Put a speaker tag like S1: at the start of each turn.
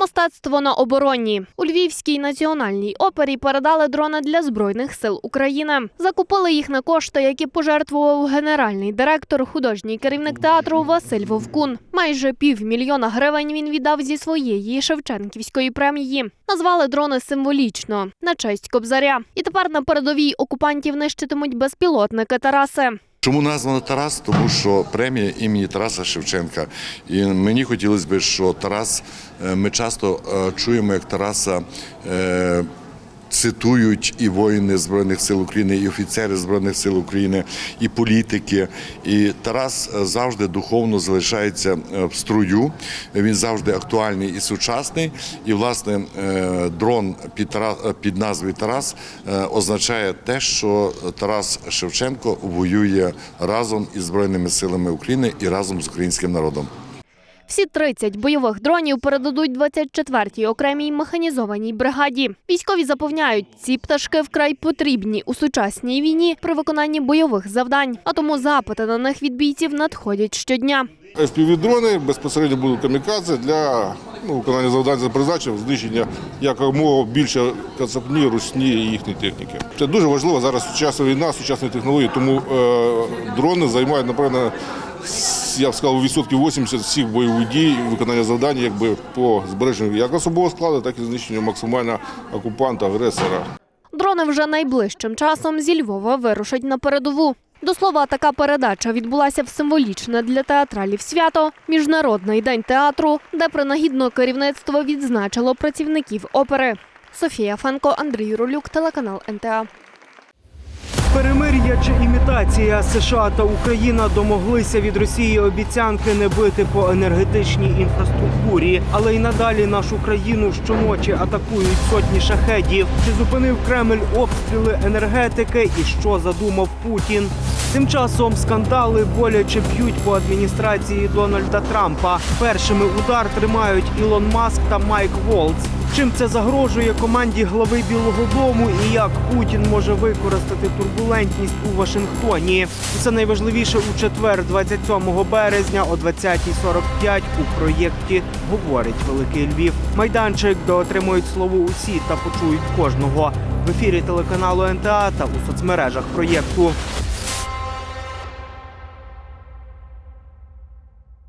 S1: Мистецтво на оборонні у Львівській національній опері передали дрони для збройних сил України. Закупили їх на кошти, які пожертвував генеральний директор, художній керівник театру Василь Вовкун. Майже півмільйона гривень він віддав зі своєї Шевченківської премії. Назвали дрони символічно на честь Кобзаря. І тепер на передовій окупантів нищитимуть безпілотники Тараси.
S2: Чому названо Тарас? Тому що премія імені Тараса Шевченка. І мені хотілося б, що Тарас, е, ми часто е, чуємо, як Тараса. Цитують і воїни Збройних сил України, і офіцери Збройних сил України, і політики. І Тарас е, завжди духовно залишається е, в струю. Він завжди актуальний і сучасний. І, власне, е, дрон під, під назвою Тарас означає те, що Тарас Шевченко воює разом із Збройними силами України і разом з українським народом.
S1: Всі 30 бойових дронів передадуть 24-й окремій механізованій бригаді. Військові запевняють, ці пташки вкрай потрібні у сучасній війні при виконанні бойових завдань, а тому запити на них від бійців надходять щодня.
S3: FPV-дрони безпосередньо будуть камікадзе для ну, виконання завдань за призначенням, знищення якомога більше кацапні, русні і їхньої техніки. Це дуже важливо зараз сучасна війна, сучасні технології, тому е, дрони займають, напевно, я б сказав, відсотків 80 всіх бойових дій виконання завдань якби по збереженню як особового складу, так і знищенню максимально окупанта, агресора.
S1: Дрони вже найближчим часом зі Львова вирушать на передову. До слова, така передача відбулася в символічне для театралів свято Міжнародний день театру, де принагідно керівництво відзначило працівників опери. Софія Фенко, Андрій Ролюк, телеканал НТА.
S4: Чи імітація США та Україна домоглися від Росії обіцянки не бити по енергетичній інфраструктурі, але й надалі нашу країну щоночі атакують сотні шахедів. Чи зупинив Кремль обстріли енергетики і що задумав Путін? Тим часом скандали боляче б'ють по адміністрації Дональда Трампа. Першими удар тримають Ілон Маск та Майк Волц. Чим це загрожує команді глави Білого Дому і як Путін може використати турбулентність у Вашингтоні? Це найважливіше у четвер, 27 березня о 20.45 у проєкті говорить Великий Львів. Майданчик, де отримують слово усі та почують кожного в ефірі телеканалу НТА та у соцмережах проєкту.